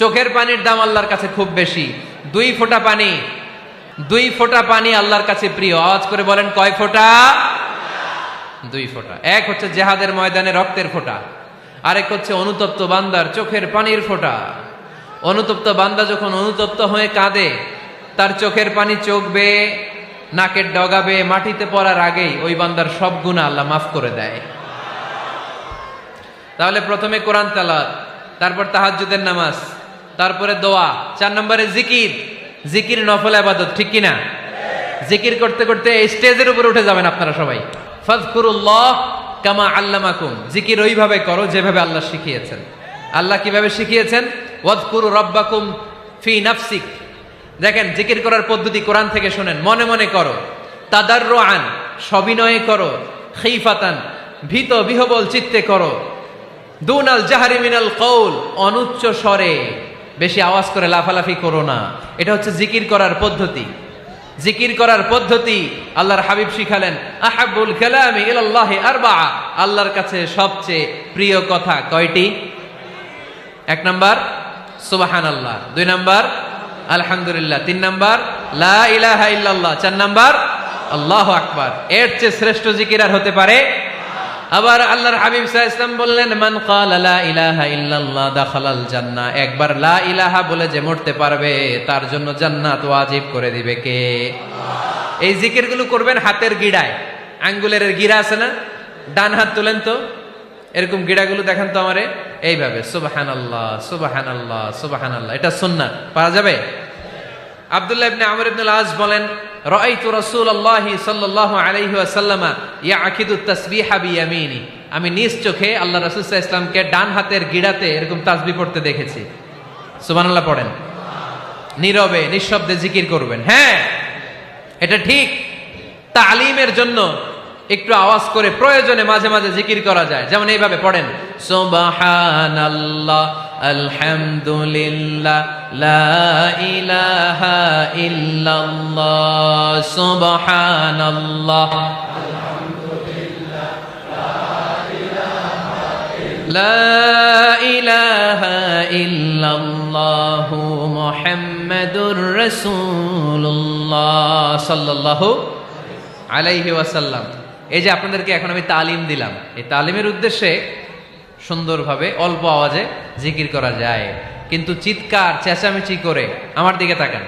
চোখের পানির দাম আল্লাহর কাছে খুব বেশি। দুই ফোঁটা পানি। দুই ফোঁটা পানি আল্লাহর কাছে প্রিয়। আওয়াজ করে বলেন, কয় ফোঁটা? দুই ফোঁটা। এক হচ্ছে জেহাদের ময়দানে রক্তের ফোঁটা। আরেক হচ্ছে অনুতপ্ত বান্দার চোখের পানির ফোঁটা। অনুতপ্ত বান্দা যখন অনুতপ্ত হয়ে কাঁদে, তার চোখের পানি চোখবে, নাকের ডগাবে, মাটিতে পড়ার আগেই ওই বান্দার সব গুণা আল্লাহ মাফ করে দেয়। তাহলে প্রথমে কোরআন তালাত তারপর তাহাজ্জুদের নামাজ। তারপরে দোয়া, চার নম্বরে জিকির। জিকির নফল আবাদত, ঠিক কিনা? জিকির করতে করতে স্টেজের উপরে উঠে যাবেন আপনারা সবাই। ফাজকুরুল্লাহ কামা আল্লামাকুম। জিকির ওইভাবে করো যেভাবে আল্লাহ শিখিয়েছেন। আল্লাহ কীভাবে শিখিয়েছেন? ওয়াজকুরু রব্বাকুম ফি নাফসিক। দেখেন, জিকির করার পদ্ধতি কোরআন থেকে শোনেন। মনে মনে করো। তাদার আন সবিনয়ে করো। খিফাতান, ভীত বিহবল চিত্তে করো। দুনাল জাহারি মিনাল কৌল অনুচ্চ স্বরে। বেশি আওয়াজ করে লাফালাফি করো না। এটা হচ্ছে জিকির করার পদ্ধতি। জিকির করার পদ্ধতি আল্লাহর হাবিব শিখালেন, আহাবুল কালামি ইলাল্লাহি আরবা আল্লাহর কাছে সবচেয়ে প্রিয় কথা কয়টি? এক নাম্বার সুবাহান আল্লাহ দুই নাম্বার, আলহামদুলিল্লাহ। তিন নাম্বার, লা ইলাহা ইল্লাল্লাহ। চার নাম্বার, আল্লাহ আকবার। এর চেয়ে শ্রেষ্ঠ জিকির আর হতে পারে আবার আল্লাহর হাবিব ইসলাম বললেন, মান লা ইলাহা ইল্লাল্লাহ দাখালাল জান্নাহ। একবার লা ইলাহা বলে যে মরতে পারবে, তার জন্য জান্নাত ওয়াজিব করে দিবে কে? এই জিকিরগুলো করবেন হাতের গিড়ায়। আঙ্গুলের গিরা আছে না? ডান হাত তুলেন তো। এরকম গিড়াগুলো দেখেন তো আমারে? এইভাবে সুবাহান আল্লাহ সুবাহান আল্লাহ সুবাহান আল্লাহ এটা সুন্না পারা যাবে? আব্দুল্লাহ ইবনে আমর ইবনে আজ বলেন রাআইতু রাসূলুল্লাহি সাল্লাল্লাহু আলাইহি ওয়াসাল্লাম ইয়াকিদু তাসবিহা বিয়ামিনি। আমি নিজ চোখে আল্লাহ রাসূল সাল্লাল্লাহু আলাইহি ডান হাতের গিড়াতে এরকম তাসবিহ পড়তে দেখেছি। সুবহানাল্লাহ পড়েন। নীরবে, নিঃশব্দে জিকির করবেন। হ্যাঁ এটা ঠিক। তালিমের জন্য একটু আওয়াজ করে প্রয়োজনে মাঝে মাঝে জিকির করা যায়। যেমন এইভাবে পড়েন, সুবহানাল্লাহ আলহামদুলিল্লাহ লা ইলাহা ইল্লাল্লাহ সুবহানাল্লাহ لا إله إلا الله محمد رسول الله صلى الله আলাইহি ওয়াসাল্লাম এই যে আপনাদেরকে এখন আমি তালিম দিলাম এই তালিমের উদ্দেশ্যে সুন্দরভাবে অল্প আওয়াজে জিকির করা যায়। কিন্তু চিৎকার, চেঁচামেচি করে আমার দিকে তাকান।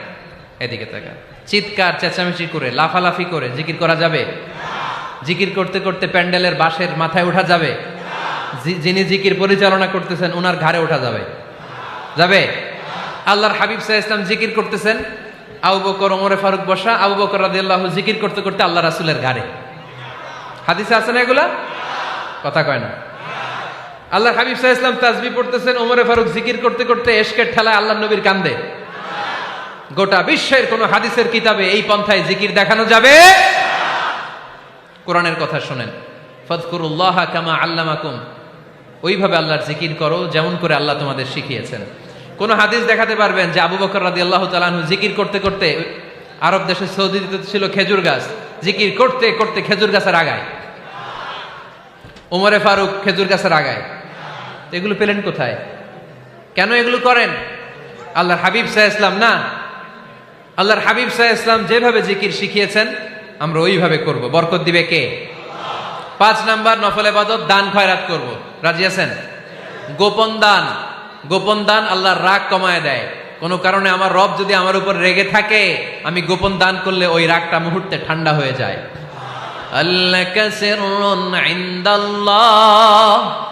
এদিকে তাকান। চিৎকার, চেঁচামেচি করে, লাফালাফি করে জিকির করা যাবে? জিকির করতে করতে প্যান্ডেলের বাঁশের মাথায় ওঠা যাবে? যিনি জিকির পরিচালনা করতেছেন ওনার ঘাড়ে ওঠা যাবে? যাবে? আল্লাহর হাবিব সাহা ইসলাম জিকির করতেছেন। আবু বকর, ওমরে ফারুক বসা, আবু বকর রাদিয়াল্লাহু জিকির করতে করতে আল্লাহ রাসূলের ঘাড়ে। হাদিসে আছে না এগুলা? কথা কয় না। আল্লাহর হাবিব সাহা ইসলাম তাজবি পড়তেছেন, ওমরে ফারুক জিকির করতে করতে এশকের ঠেলায় আল্লাহ নবীর কান্দে। গোটা বিশ্বের কোন হাদিসের কিতাবে এই পন্থায় জিকির দেখানো যাবে? কোরআনের কথা শোনেন। ফদকুরুল্লাহ কামা আল্লামাকুম। ওইভাবে আল্লাহর জিকির করো যেমন করে আল্লাহ তোমাদের শিখিয়েছেন। কোন হাদিস দেখাতে পারবেন যে আবু বকর রাদি আল্লাহ তালাহু জিকির করতে করতে আরব দেশে সৌদিতে ছিল খেজুর গাছ। জিকির করতে করতে খেজুর গাছের আগায়। ওমরে ফারুক খেজুর গাছের আগায়। তো এগুলো পেলেন কোথায়? কেন এগুলো করেন? আল্লাহর হাবিব সাহা ইসলাম, না। আল্লাহর হাবিব সাহা ইসলাম যেভাবে জিকির শিখিয়েছেন, আমরা ওইভাবে করব। বরকত দিবে কে? পাঁচ নাম্বার, নফল এবাদত দান খয়রাত করব। রাজি আছেন? গোপন দান। গোপন দান আল্লাহর রাগ কমায় দেয়। কোনো কারণে আমার রব যদি আমার উপর রেগে থাকে, আমি গোপন দান করলে ওই রাগটা মুহূর্তে ঠান্ডা হয়ে যায়। আল্লাহ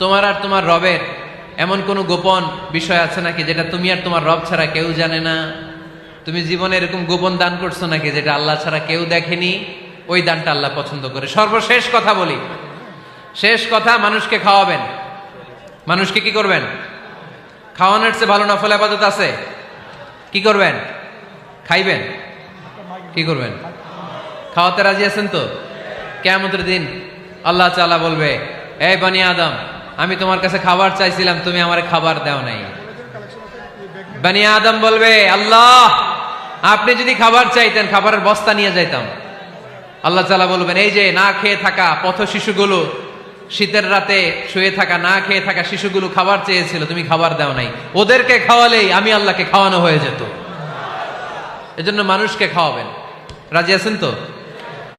তোমার আর তোমার রবের এমন কোনো গোপন বিষয় আছে নাকি যেটা তুমি আর তোমার রব ছাড়া কেউ জানে না? তুমি জীবনে এরকম গোপন দান করছ নাকি যেটা আল্লাহ ছাড়া কেউ দেখেনি? ওই দানটা আল্লাহ পছন্দ করে। সর্বশেষ কথা বলি। শেষ কথা, মানুষকে খাওয়াবেন। মানুষকে কি করবেন? খাওয়ানোর চেয়ে ভালো নফল আবাদত আছে? কি করবেন? খাইবেন? কি করবেন? খাওয়াতে রাজি আছেন তো? কেমতের দিন আল্লাহ চালা বলবে এই বানি আদম আমি তোমার কাছে খাবার চাইছিলাম, তুমি আমার খাবার দাও নাই। বানি আদম বলবে, আল্লাহ, আপনি যদি খাবার চাইতেন, খাবারের বস্তা নিয়ে যাইতাম। আল্লাহ তালা বলবেন, এই যে না খেয়ে থাকা পথ শিশুগুলো, শীতের রাতে শুয়ে থাকা, না খেয়ে থাকা শিশুগুলো খাবার চেয়েছিল, তুমি খাবার দাও নাই। ওদেরকে খাওয়ালেই আমি আল্লাহকে খাওয়ানো হয়ে যেত। এজন্য মানুষকে খাওয়াবেন। রাজি আছেন তো?